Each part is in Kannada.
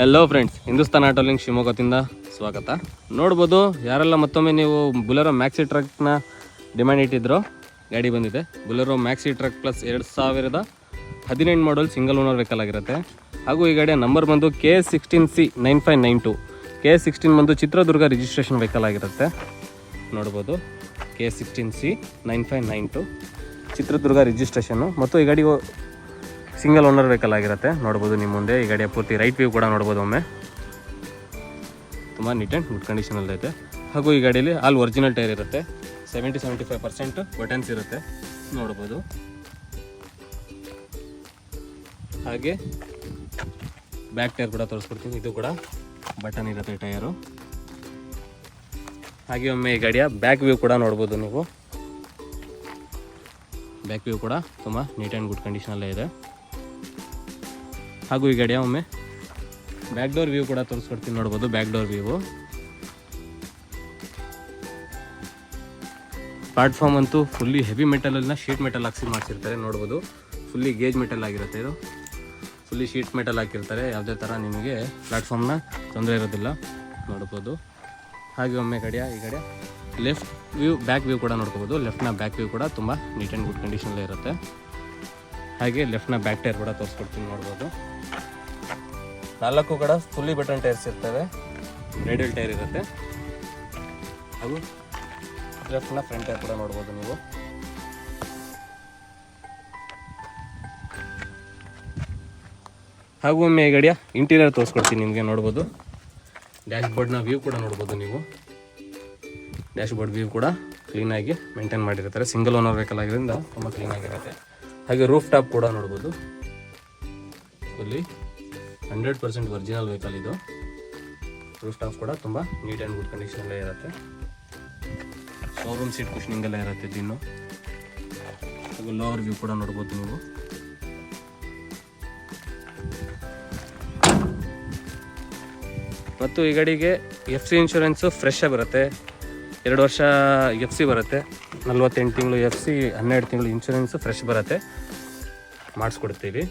ಹೆಲೋ ಫ್ರೆಂಡ್ಸ್ ಹಿಂದೂಸ್ತಾನ್ ಆಟೋಲಿಂಗ್ ಶಿವಮೊಗ್ಗದಿಂದ ಸ್ವಾಗತ. ನೋಡ್ಬೋದು, ಯಾರೆಲ್ಲ ಮತ್ತೊಮ್ಮೆ ನೀವು ಬುಲೆರೋ ಮ್ಯಾಕ್ಸಿ ಟ್ರಕ್ನ ಡಿಮ್ಯಾಂಡ್ ಇಟ್ಟಿದ್ರು, ಗಾಡಿ ಬಂದಿದೆ. ಬುಲೆರೋ ಮ್ಯಾಕ್ಸಿ ಟ್ರಕ್ ಪ್ಲಸ್ ಎರಡು ಸಾವಿರದ ಹದಿನೆಂಟು ಮಾಡಲ್ ಸಿಂಗಲ್ ಓನರ್ ವೆಹಿಕಲ್ ಆಗಿರುತ್ತೆ. ಹಾಗೂ ಈ ಗಾಡಿಯ ನಂಬರ್ ಬಂದು K sixteen C nine five nine two. K sixteen ಬಂದು ಚಿತ್ರದುರ್ಗ ರಿಜಿಸ್ಟ್ರೇಷನ್ ವೆಹಿಕಲ್ ಆಗಿರುತ್ತೆ. ನೋಡ್ಬೋದು K sixteen C nine five nine two. Chitradurga registration ಮತ್ತು ಈ ಗಾಡಿ ಸಿಂಗಲ್ ಓನರ್ ವೆಹಿಕಲ್ ಆಗಿರುತ್ತೆ. ನೋಡ್ಬೋದು ನಿಮ್ಮ ಮುಂದೆ. ಈ ಗಾಡಿಯ ಪೂರ್ತಿ ರೈಟ್ ವ್ಯೂ ಕೂಡ ನೋಡ್ಬೋದು ಒಮ್ಮೆ. ತುಂಬ ನೀಟ್ ಆ್ಯಂಡ್ ಗುಡ್ ಕಂಡೀಷನಲ್ಲಿ ಐತೆ. ಹಾಗೂ ಈ ಗಾಡಿಯಲ್ಲಿ ಆಲ್ ಒರಿಜಿನಲ್ ಟೈರ್ ಇರುತ್ತೆ. Seventy seventy five percent buttons ಇರುತ್ತೆ. ನೋಡ್ಬೋದು. ಹಾಗೆ ಬ್ಯಾಕ್ ಟೈರ್ ಕೂಡ ತೋರಿಸ್ಕೊಡ್ತೀನಿ. ಇದು ಕೂಡ ಬಟನ್ ಇರುತ್ತೆ ಟೈರು ಹಾಗೆ ಒಮ್ಮೆ ಈ ಗಾಡಿಯ ಬ್ಯಾಕ್ ವ್ಯೂ ಕೂಡ ನೋಡ್ಬೋದು ನೀವು. ಬ್ಯಾಕ್ ವ್ಯೂ ಕೂಡ ತುಂಬ ನೀಟ್ ಆ್ಯಂಡ್ ಗುಡ್ ಕಂಡೀಷನಲ್ಲೇ ಇದೆ. ಹಾಗೂ ಈ ಗಡಿಯ ಒಮ್ಮೆ ಬ್ಯಾಕ್ ಡೋರ್ ವ್ಯೂ ಕೂಡ ತೋರಿಸ್ಕೊಡ್ತೀನಿ ನೋಡ್ಬೋದು ಬ್ಯಾಕ್ ಡೋರ್ ವ್ಯೂ ಪ್ಲಾಟ್ಫಾರ್ಮ್ ಅಂತೂ ಫುಲ್ಲಿ ಹೆವಿ ಮೆಟಲನ್ನ ಶೀಟ್ ಮೆಟಲ್ ಹಾಕ್ಸಿ ಮಾಡಿಸಿರ್ತಾರೆ ನೋಡ್ಬೋದು. ಫುಲ್ಲಿ ಗೇಜ್ ಮೆಟಲ್ ಆಗಿರುತ್ತೆ ಇದು. ಫುಲ್ಲಿ ಶೀಟ್ ಮೆಟಲ್ ಹಾಕಿರ್ತಾರೆ. ಯಾವುದೇ ಥರ ನಿಮಗೆ ಪ್ಲಾಟ್ಫಾರ್ಮ್ನ ತೊಂದರೆ ಇರೋದಿಲ್ಲ ನೋಡ್ಬೋದು. ಹಾಗೆ ಒಮ್ಮೆ ಗಡಿಯ, ಈ ಕಡೆ ಲೆಫ್ಟ್ ವ್ಯೂ ಬ್ಯಾಕ್ ವ್ಯೂ ಕೂಡ ನೋಡ್ಕೋಬೋದು. ಲೆಫ್ಟ್ನ ಬ್ಯಾಕ್ ವ್ಯೂ ಕೂಡ ತುಂಬ ನೀಟ್ ಆ್ಯಂಡ್ ಗುಡ್ ಕಂಡೀಷನಲ್ಲೇ ಇರುತ್ತೆ. ಹಾಗೆ ಲೆಫ್ಟ್ನ ಬ್ಯಾಕ್ ಟೈರ್ ಕೂಡ ತೋರಿಸ್ಕೊಡ್ತೀನಿ ನೋಡ್ಬೋದು. ನಾಲ್ಕು ಕೂಡ ಫುಲ್ಲಿ ಬಟನ್ ಟೈರ್ಸ್ ಇರ್ತವೆ. ರೇಡಿಯಲ್ ಟೈರ್ ಇರುತ್ತೆ. ಹಾಗೂ ಲೆಫ್ಟ್ನ ಫ್ರಂಟ್ ಟೈರ್ ಕೂಡ ನೋಡ್ಬೋದು ನೀವು. ಹಾಗೂ ಒಮ್ಮೆ ಗಾಡಿಯ ಇಂಟೀರಿಯರ್ ತೋರಿಸ್ಕೊಡ್ತೀನಿ ನಿಮಗೆ ನೋಡ್ಬೋದು. ಡ್ಯಾಶ್ ಬೋರ್ಡ್ನ ವ್ಯೂ ಕೂಡ ನೋಡ್ಬೋದು ನೀವು. ಡ್ಯಾಶ್ ಬೋರ್ಡ್ ವ್ಯೂ ಕೂಡ ಕ್ಲೀನಾಗಿ ಮೇಂಟೈನ್ ಮಾಡಿರ್ತಾರೆ. ಸಿಂಗಲ್ ಓನರ್ ವೆಹಿಕಲ್ ಆಗಿರೋದ್ರಿಂದ ತುಂಬ ಕ್ಲೀನಾಗಿರುತ್ತೆ ಹಾಗೆ ರೂಫ್ ಟಾಪ್ ಕೂಡ ನೋಡ್ಬೋದು. ಇಲ್ಲಿ ಹಂಡ್ರೆಡ್ ಪರ್ಸೆಂಟ್ ಒರಿಜಿನಲ್ ವೆಹಿಕಲ್ ಇದು. ರೂಫ್ ಟಾಪ್ ಕೂಡ ತುಂಬ ನೀಟ್ ಆ್ಯಂಡ್ ಗುಡ್ ಕಂಡೀಷನಲ್ಲೇ ಇರುತ್ತೆ. ಶೋರೂಮ್ ಸೀಟ್ ಕುಷನಿಂಗೆಲ್ಲ ಇರುತ್ತೆ ದಿನ ಹಾಗೂ ಲೋವರ್ ವ್ಯೂ ಕೂಡ ನೋಡ್ಬೋದು ನೀವು. ಮತ್ತು ಈ ಗಾಡಿಗೆ ಎಫ್ ಸಿ ಇನ್ಶೂರೆನ್ಸು ಫ್ರೆಶ್ ಬರುತ್ತೆ. ಎರಡು ವರ್ಷ ಎಫ್ ಸಿ ಬರುತ್ತೆ. ನಲ್ವತ್ತೆಂಟು ತಿಂಗಳು ಎಫ್ ಸಿ ಹನ್ನೆರಡು ತಿಂಗಳು ಇನ್ಶೂರೆನ್ಸು ಫ್ರೆಶ್ ಬರುತ್ತೆ. ಮಾಡಿಸ್ಕೊಡ್ತೀವಿ.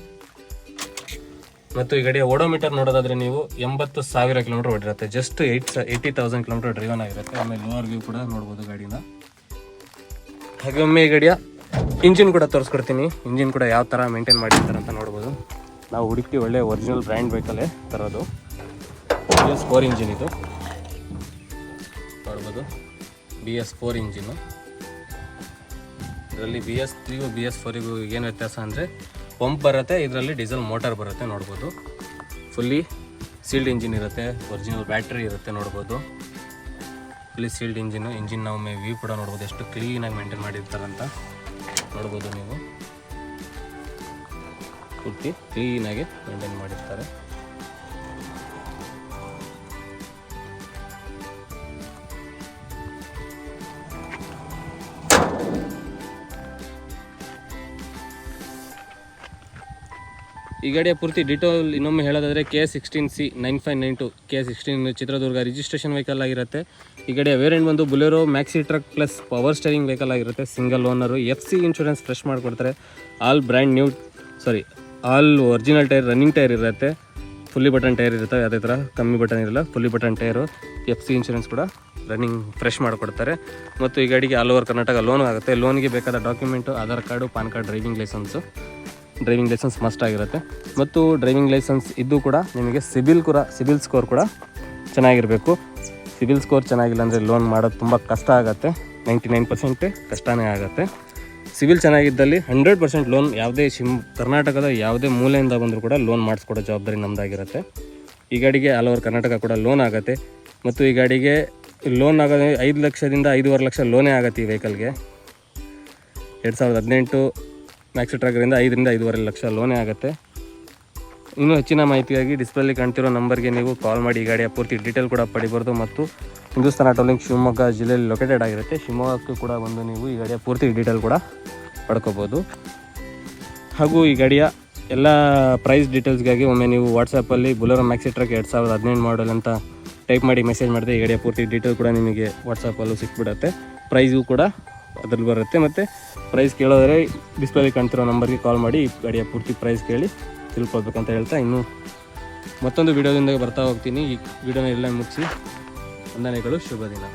ಮತ್ತು ಈ ಗಡಿಯ ಓಡೋಮೀಟರ್ ನೋಡೋದಾದ್ರೆ ನೀವು ಎಂಬತ್ತು ಸಾವಿರ kilometre ಓಡಿರುತ್ತೆ. Just eight eighty thousand kilometre driven ಆಗಿರುತ್ತೆ. ಆಮೇಲೆ ಲೋವರ್ ವ್ಯೂ ಕೂಡ ನೋಡ್ಬೋದು ಗಾಡಿನ. ಹಾಗೆ ಒಮ್ಮೆ ಈ ಗಾಡಿಯ ಇಂಜಿನ್ ಕೂಡ ತೋರಿಸ್ಕೊಡ್ತೀನಿ. ಇಂಜಿನ್ ಕೂಡ ಯಾವ ಥರ ಮೇಂಟೈನ್ ಮಾಡಿರ್ತಾರೆ ಅಂತ ನೋಡ್ಬೋದು. ನಾವು ಹುಡುಕಿ ಒಳ್ಳೆ ಒರಿಜಿನಲ್ ಬ್ರ್ಯಾಂಡ್ ಬೇಕಲ್ಲೇ ತರೋದು. ಬಿ ಎಸ್ ಫೋರ್ ಇಂಜಿನ್ ಇದು. ನೋಡ್ಬೋದು. ಬಿ ಎಸ್ ಫೋರ್ ಇಂಜಿನ್ನು ಇದರಲ್ಲಿ ಬಿ ಎಸ್ ತ್ರೀಗೂ ಬಿ ಎಸ್ ಫೋರಿಗೂ ಏನು ವ್ಯತ್ಯಾಸ ಅಂದರೆ ಪಂಪ್ ಬರುತ್ತೆ, ಇದರಲ್ಲಿ ಡೀಸೆಲ್ ಮೋಟಾರ್ ಬರುತ್ತೆ ನೋಡ್ಬೋದು. ಫುಲ್ಲಿ ಸೀಲ್ಡ್ ಇಂಜಿನ್ ಇರುತ್ತೆ ಒರಿಜಿನಲ್ ಬ್ಯಾಟ್ರಿ ಇರುತ್ತೆ ನೋಡ್ಬೋದು. ಫುಲ್ಲಿ ಸೀಲ್ಡ್ ಇಂಜಿನು ಇಂಜಿನ್ ಒಮ್ಮೆ ವ್ಯೂ ಕೂಡ ನೋಡ್ಬೋದು, ಎಷ್ಟು ಕ್ಲೀನಾಗಿ ಮೇಂಟೈನ್ ಮಾಡಿರ್ತಾರಂತ ನೋಡ್ಬೋದು ನೀವು. ಪೂರ್ತಿ ಕ್ಲೀನಾಗಿ ಮೇಂಟೈನ್ ಮಾಡಿರ್ತಾರೆ. ಈ ಗಾಡಿಯ ಪೂರ್ತಿ ಡಿಟೇಲ್ ಇನ್ನೊಮ್ಮೆ ಹೇಳೋದಾದರೆ K sixteen C nine five nine two K sixteen Chitradurga registration vehicle ಆಗಿರುತ್ತೆ. ಈ ಗಾಡಿಯ ವೇರಿಯಂಟ್ ಬಂದು Bolero maxi truck plus power steering vehicle ಆಗಿರುತ್ತೆ. Single owner F C insurance fresh ಮಾಡಿಕೊಡ್ತಾರೆ. All brand new sorry all original tyre running tyre ಇರುತ್ತೆ. ಫುಲ್ಲಿ ಬಟನ್ ಟೈರ್ ಇರುತ್ತೆ, ಯಾವುದೇ ಥರ ಕಮ್ಮಿ ಬಟನ್ ಇರಲ್ಲ fully button tyre F C insurance ಕೂಡ ರನ್ನಿಂಗ್ ಫ್ರೆಶ್ ಮಾಡಿಕೊಡ್ತಾರೆ. ಮತ್ತು ಈ ಗಾಡಿಗೆ ಆಲ್ ಓವರ್ ಕರ್ನಾಟಕ ಲೋನ್ ಆಗುತ್ತೆ. ಲೋನ್ಗೆ ಬೇಕಾದ document Aadhaar card PAN card driving licence driving licence must ಆಗಿರುತ್ತೆ. ಮತ್ತು ಡ್ರೈವಿಂಗ್ ಲೈಸೆನ್ಸ್ ಇದ್ದು ಕೂಡ ನಿಮಗೆ ಸಿಬಿಲ್ ಕೂಡ, ಸಿಬಿಲ್ ಸ್ಕೋರ್ ಕೂಡ ಚೆನ್ನಾಗಿರಬೇಕು. ಸಿಬಿಲ್ ಸ್ಕೋರ್ ಚೆನ್ನಾಗಿಲ್ಲ ಅಂದರೆ ಲೋನ್ ಮಾಡೋದು ತುಂಬ ಕಷ್ಟ ಆಗುತ್ತೆ. ನೈಂಟಿ ನೈನ್ ಪರ್ಸೆಂಟ್ ಕಷ್ಟನೇ ಆಗುತ್ತೆ. ಸಿವಿಲ್ ಚೆನ್ನಾಗಿದ್ದಲ್ಲಿ ಹಂಡ್ರೆಡ್ ಪರ್ಸೆಂಟ್ ಲೋನ್ ಯಾವುದೇ ಶಿಮ್, ಕರ್ನಾಟಕದ ಯಾವುದೇ ಮೂಲೆಯಿಂದ ಬಂದರೂ ಕೂಡ ಲೋನ್ ಮಾಡಿಸ್ಕೊಡೋ ಜವಾಬ್ದಾರಿ ನಮ್ಮದಾಗಿರುತ್ತೆ ಈ ಗಾಡಿಗೆ ಆಲ್ ಓವರ್ ಕರ್ನಾಟಕ ಕೂಡ ಲೋನ್ ಆಗುತ್ತೆ. ಮತ್ತು ಈ ಗಾಡಿಗೆ ಲೋನ್ ಆಗೋದು ಐದು ಲಕ್ಷದಿಂದ ಐದೂವರೆ ಲಕ್ಷ ಲೋನೇ ಆಗುತ್ತೆ ಈ ವೆಹಿಕಲ್ಗೆ ಎರಡು ಸಾವಿರದ ಹದಿನೆಂಟು ಮ್ಯಾಕ್ಸಿ ಟ್ರಾಕ್ರಿಂದ ಐದರಿಂದ ಐದೂವರೆ ಲಕ್ಷ ಲೋನೇ ಆಗುತ್ತೆ. ಇನ್ನೂ ಹೆಚ್ಚಿನ ಮಾಹಿತಿಗಾಗಿ ಡಿಸ್ಪ್ಲೇಲಿ ಕಾಣ್ತಿರೋ ನಂಬರ್ಗೆ ನೀವು ಕಾಲ್ ಮಾಡಿ ಈ ಗಾಡಿಯ ಪೂರ್ತಿ ಡೀಟೇಲ್ ಕೂಡ ಪಡಿಬಾರ್ದು ಮತ್ತು ಹಿಂದೂಸ್ತಾನ ಟೋಲಿಂಗ್ ಶಿವಮೊಗ್ಗ ಜಿಲ್ಲೆಯಲ್ಲಿ ಲೊಕೇಟೆಡ್ ಆಗಿರುತ್ತೆ. ಶಿವಮೊಗ್ಗಕ್ಕೂ ಕೂಡ ಬಂದು ನೀವು ಈ ಗಾಡಿಯ ಪೂರ್ತಿ ಡೀಟೇಲ್ ಕೂಡ ಪಡ್ಕೋಬೋದು. ಹಾಗೂ ಈ ಗಾಡಿಯ ಎಲ್ಲ ಪ್ರೈಸ್ ಡೀಟೇಲ್ಸ್ಗಾಗಿ ಒಮ್ಮೆ ನೀವು ವಾಟ್ಸಪ್ಪಲ್ಲಿ ಬುಲರೋ ಮ್ಯಾಕ್ಸಿ ಟ್ರಕ್ ಎರಡು ಸಾವಿರದ ಹದಿನೆಂಟು ಮಾಡಲ್ ಅಂತ ಟೈಪ್ ಮಾಡಿ ಮೆಸೇಜ್ ಮಾಡಿದೆ ಈ ಗಾಡಿಯ ಪೂರ್ತಿ ಡೀಟೇಲ್ ಕೂಡ ನಿಮಗೆ ವಾಟ್ಸಪ್ಪಲ್ಲೂ ಸಿಕ್ಬಿಡುತ್ತೆ. ಪ್ರೈಸು ಕೂಡ ಅದ್ರಲ್ಲಿ ಬರುತ್ತೆ. ಮತ್ತು ಪ್ರೈಸ್ ಕೇಳೋದ್ರೆ ಡಿಸ್ಪ್ಲೇಲಿ ಕಾಣ್ತಿರೋ ನಂಬರ್ಗೆ ಕಾಲ್ ಮಾಡಿ ಗಾಡಿಯ ಪೂರ್ತಿ ಪ್ರೈಸ್ ಕೇಳಿ ತಿಳ್ಕೊಳ್ಬೇಕಂತ ಹೇಳ್ತಾ ಇನ್ನು ಮತ್ತೊಂದು ವಿಡಿಯೋದಿಂದ ಬರ್ತಾ ಹೋಗ್ತೀನಿ. ಈ ವಿಡಿಯೋನ ಎಲ್ಲ ಮುಗಿಸಿ. ವಂದನೆಗಳು ಶುಭ ದಿನ